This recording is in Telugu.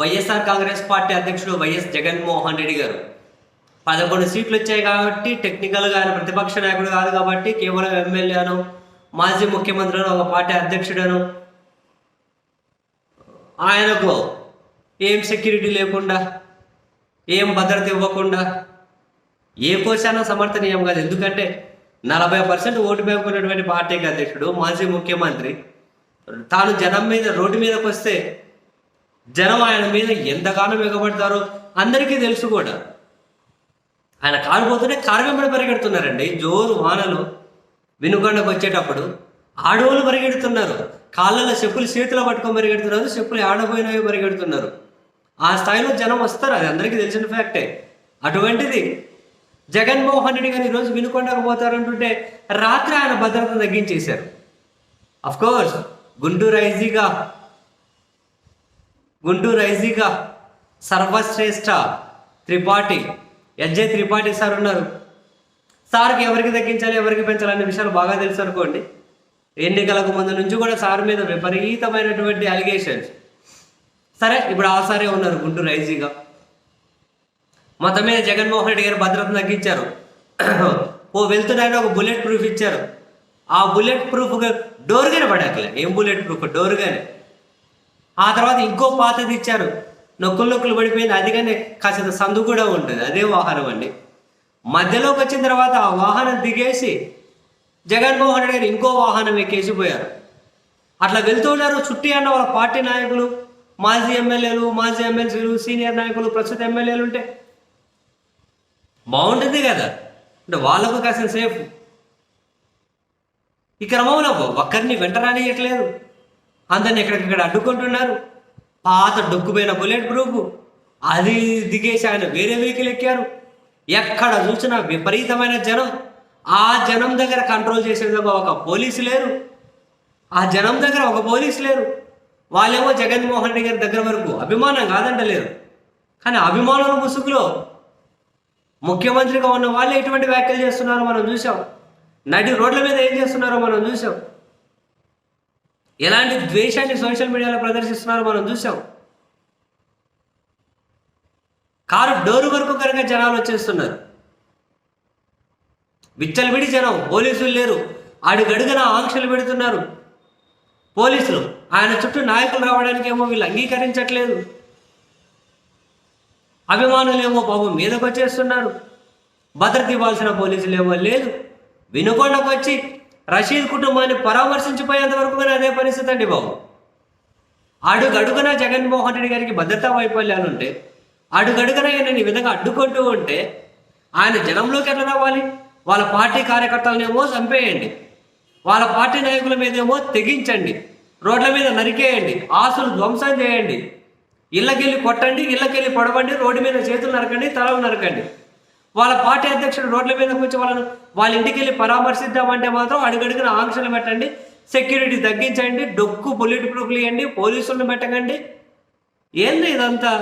వైఎస్ఆర్ కాంగ్రెస్ పార్టీ అధ్యక్షుడు వైఎస్ జగన్మోహన్ రెడ్డి గారు. పదకొండు సీట్లు వచ్చాయి కాబట్టి టెక్నికల్గా ఆయన ప్రతిపక్ష నాయకుడు కాదు కాబట్టి కేవలం ఎమ్మెల్యేను మాజీ ముఖ్యమంత్రి ఒక పార్టీ అధ్యక్షుడను ఆయనకు ఏం సెక్యూరిటీ లేకుండా ఏం భద్రత ఇవ్వకుండా ఏ కోశాన సమర్థనీయం కాదు. ఎందుకంటే నలభై పర్సెంట్ ఓటు బ్యాంక్ పార్టీకి అధ్యక్షుడు మాజీ ముఖ్యమంత్రి. తాను జనం మీద రోడ్డు మీదకి వస్తే జనం ఆయన మీద ఎంతగానో ఎగబడతారో అందరికీ తెలుసు కూడా. ఆయన కారు పోతుంటే కారు వెంబడి పరిగెడుతున్నారండి. జోరు వానలు వినుకొండకు వచ్చేటప్పుడు ఆడవాళ్ళు పరిగెడుతున్నారు. కాళ్ళలో చెప్పులు చేతిలో పట్టుకొని పరిగెడుతున్నారు. చెప్పులు ఆడపోయినవి పరిగెడుతున్నారు. ఆ స్థాయిలో జనం వస్తారు. అది అందరికీ తెలిసిన ఫ్యాక్టే. అటువంటిది జగన్మోహన్ రెడ్డి గారు ఈరోజు వినుకొండకు పోతారంటుంటే రాత్రి ఆయన భద్రత తగ్గించేశారు. అఫ్కోర్స్ గుంటూరు ఐజీగా గుంటూరు ఐజీగా సర్వశ్రేష్ఠ త్రిపాఠి ఎస్జే త్రిపాఠి సార్ ఉన్నారు. సార్కి ఎవరికి తగ్గించాలి ఎవరికి పెంచాలి అనే విషయాలు బాగా తెలుసు అనుకోండి. ఎన్నికలకు ముందు నుంచి కూడా సార్ మీద విపరీతమైనటువంటి అలిగేషన్స్ సరే ఇప్పుడు ఆ సారే ఉన్నారు గుంటూరు ఐజీగా. మొత్తం మీద జగన్మోహన్ రెడ్డి గారు భద్రత తగ్గించారు. ఓ వెళ్తున్నాయని ఒక బుల్లెట్ ప్రూఫ్ ఇచ్చారు. ఆ బుల్లెట్ ప్రూఫ్ డోర్గానే పడాకలే ఏం బుల్లెట్ ప్రూఫ్? డోర్గానే ఆ తర్వాత ఇంకో పాతది ఇచ్చారు నొక్కులు నొక్కులు పడిపోయింది. అది కానీ కాసేంత సందు కూడా ఉంటుంది. అదే వాహనం అండి. మధ్యలోకి వచ్చిన తర్వాత ఆ వాహనం దిగేసి జగన్మోహన్ రెడ్డి గారు ఇంకో వాహనం ఎక్కేసి పోయారు. అట్లా వెళ్తున్నారు చుట్టి అన్న వాళ్ళ పార్టీ నాయకులు మాజీ ఎమ్మెల్యేలు మాజీ ఎమ్మెల్సీలు సీనియర్ నాయకులు ప్రస్తుత ఎమ్మెల్యేలు ఉంటే బాగుంటుంది కదా. అంటే వాళ్ళకు కాసిన సేఫ్. ఈ క్రమంలో ఒక్కరిని వెంటరానియట్లేదు అందరిని ఎక్కడికక్కడ అడ్డుకుంటున్నారు? పాత డొక్కుపోయిన బుల్లెట్ ప్రూఫ్. అది దిగేసి ఆయన వేరే వెహికల్ ఎక్కారు. ఎక్కడ చూసినా విపరీతమైన జనం. ఆ జనం దగ్గర కంట్రోల్ చేసే విధంగా ఒక పోలీసు లేరు. ఆ జనం దగ్గర ఒక పోలీసు లేరు. వాళ్ళేమో జగన్మోహన్ రెడ్డి గారి దగ్గర వరకు అభిమానం కాదంటలేరు. కానీ అభిమానుల ముసుగులో ముఖ్యమంత్రిగా ఉన్న వాళ్ళు ఎటువంటి వ్యాఖ్యలు చేస్తున్నారో మనం చూసాం నడి రోడ్ల మీద ఏం చేస్తున్నారో మనం చూసాం ఎలాంటి ద్వేషాన్ని సోషల్ మీడియాలో ప్రదర్శిస్తున్నారో మనం చూసాం. కారు డోరు వరకు కనుక జనాలు వచ్చేస్తున్నారు. విచ్చలవిడి జనం పోలీసులు లేరు. అడుగడుగున ఆంక్షలు పెడుతున్నారు. పోలీసులు ఆయన చుట్టూ నాయకులు రావడానికి ఏమో వీళ్ళు అంగీకరించట్లేదు. అభిమానులేమో పాపం మీదకి వచ్చేస్తున్నారు భద్రత ఇవ్వాల్సిన పోలీసులు ఏమో లేదు. వినుకొండకు వచ్చి రషీద్ కుటుంబాన్ని పరామర్శించిపోయేంత వరకు కూడా అదే పరిస్థితి అండి బాబు. అడుగడుగున జగన్మోహన్ రెడ్డి గారికి భద్రతా వైఫల్యాలు ఉంటే అడుగడుగున ఆయన ఈ విధంగా అడ్డుకుంటూ ఉంటే ఆయన జనంలోకి ఎట్లా రావాలి? వాళ్ళ పార్టీ కార్యకర్తలనేమో చంపేయండి. వాళ్ళ పార్టీ నాయకుల మీదేమో తెగించండి. రోడ్ల మీద నరికేయండి. ఆస్తులు ధ్వంసం చేయండి. ఇళ్ళకెళ్ళి కొట్టండి ఇళ్ళకెళ్ళి పొడవండి రోడ్డు మీద చేతులు నరకండి తలలు నరకండి. వాళ్ళ పార్టీ అధ్యక్షుడు రోడ్ల మీద కూర్చో వాళ్ళను వాళ్ళ ఇంటికి వెళ్ళి పరామర్శిద్దామంటే మాత్రం అడుగడుగున ఆంక్షలు పెట్టండి సెక్యూరిటీ తగ్గించండి డొక్కు బుల్లెట్ ప్రూఫ్లు ఇవ్వండి పోలీసులను పెట్టకండి. ఏంది ఇదంతా?